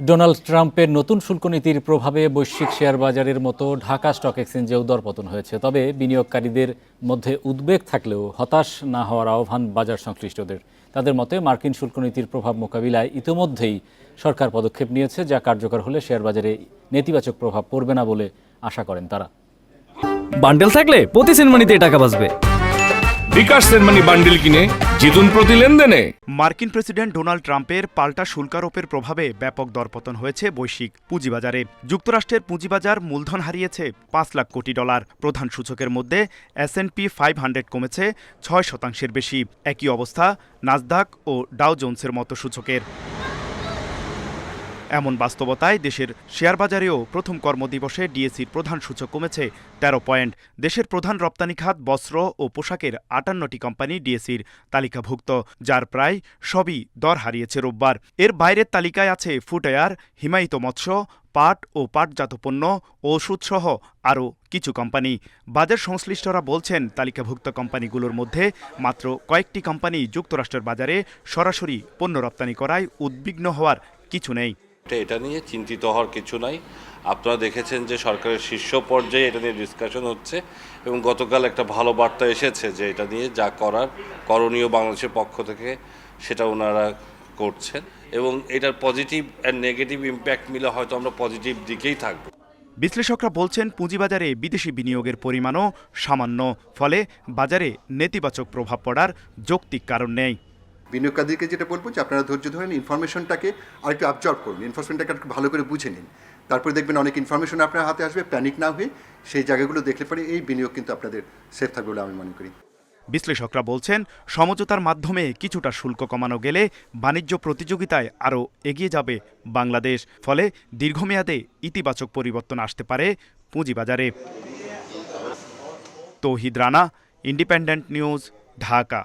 Donald ট্রাম্পের নতুন শুল্ক নীতির প্রভাবে বৈশ্বিক শেয়ার বাজারের মতো ঢাকা স্টক এক্সচেঞ্জেও দরপতন হয়েছে। তবে বিনিয়োগকারীদের মধ্যে উদ্বেগ থাকলেও হতাশ না হওয়ার আহ্বান বাজার সংশ্লিষ্টদের। তাদের মতে, মার্কিন শুল্ক নীতির প্রভাব মোকাবিলায় ইতিমধ্যেই সরকার পদক্ষেপ নিয়েছে, যা কার্যকর হলে শেয়ার বাজারে নেতিবাচক প্রভাব পড়বে না বলে আশা করেন তারা। বান্ডেল থাকলে প্রতি সেনমানিতে টাকা বাঁচবে। বান্ডিল কিনে জিতুন প্রতি লেনদেনে। মার্কিন প্রেসিডেন্ট ডোনাল্ড ট্রাম্পের পাল্টা শুল্কারোপের প্রভাবে ব্যাপক দরপতন হয়েছে বৈশ্বিক পুঁজিবাজারে। যুক্তরাষ্ট্রের পুঁজিবাজার মূলধন হারিয়েছে পাঁচ লাখ কোটি ডলার। প্রধান সূচকের মধ্যে S N P five hundred কমেছে ছয় শতাংশের বেশি। একই অবস্থা নাজদাক ও ডাও জোন্সের মতো সূচকের। এমন বাস্তবতায় দেশের শেয়ার বাজারেও প্রথম কর্মদিবসে ডিএসির প্রধান সূচক কমেছে তেরো পয়েন্ট। দেশের প্রধান রপ্তানি খাত, বস্ত্র ও পোশাকের আটান্নটি কোম্পানি ডিএসির তালিকাভুক্ত, যার প্রায় সবই দর হারিয়েছে রোববার। এর বাইরের তালিকায় আছে ফুটএয়ার হিমায়িত মৎস্য, পাট ও পাটজাত পণ্য, ওষুধসহ আরও কিছু কোম্পানি। বাজার সংশ্লিষ্টরা বলছেন, তালিকাভুক্ত কোম্পানিগুলোর মধ্যে মাত্র কয়েকটি কোম্পানি যুক্তরাষ্ট্রের বাজারে সরাসরি পণ্য রপ্তানি করায় উদ্বিগ্ন হওয়ার কিছু নেই। এটা- নিয়ে চিন্তিত হওয়ার কিছু নাই। আপনারা দেখেছেন যে সরকারের শীর্ষ পর্যায়ে এটা নিয়ে ডিসকাশন হচ্ছে এবং গতকাল একটা ভালো বার্তা এসেছে যে এটা নিয়ে যা করার করণীয় বাংলাদেশের পক্ষ থেকে সেটা ওনারা করছেন এবং এটার পজিটিভ অ্যান্ড নেগেটিভ ইম্প্যাক্ট মিলে হয়তো আমরা পজিটিভ দিকেই থাকব। বিশ্লেষকরা বলছেন, পুঁজিবাজারে বিদেশি বিনিয়োগের পরিমাণও সামান্য, ফলে বাজারে নেতিবাচক প্রভাব পড়ার যৌক্তিক কারণ নেই। বিনিয়োগকারীদেরকে যেটা বলব যে আপনারা ধৈর্য ধরেন ইনফরমেশনটাকে আরেকটু অবজার্ভ করুন ইনফরমেশনটাকে একটু ভালো করে বুঝে নিন। তারপরে দেখবেন অনেক ইনফরমেশন আপনার হাতে আসবে প্যানিক না হয়ে সেই জায়গাগুলো দেখলে পরে এই বিনিয়োগ কিন্তু আপনাদের সেফ থাকবে বলে আমি মনে করি। বিশ্লেষকরা বলছেন, সমঝোতার মাধ্যমে কিছুটা শুল্ক কমানো গেলে বাণিজ্য প্রতিযোগিতায় আরও এগিয়ে যাবে বাংলাদেশ। ফলে দীর্ঘমেয়াদে ইতিবাচক পরিবর্তন আসতে পারে পুঁজিবাজারে। Touhid Rana independent news Dhaka.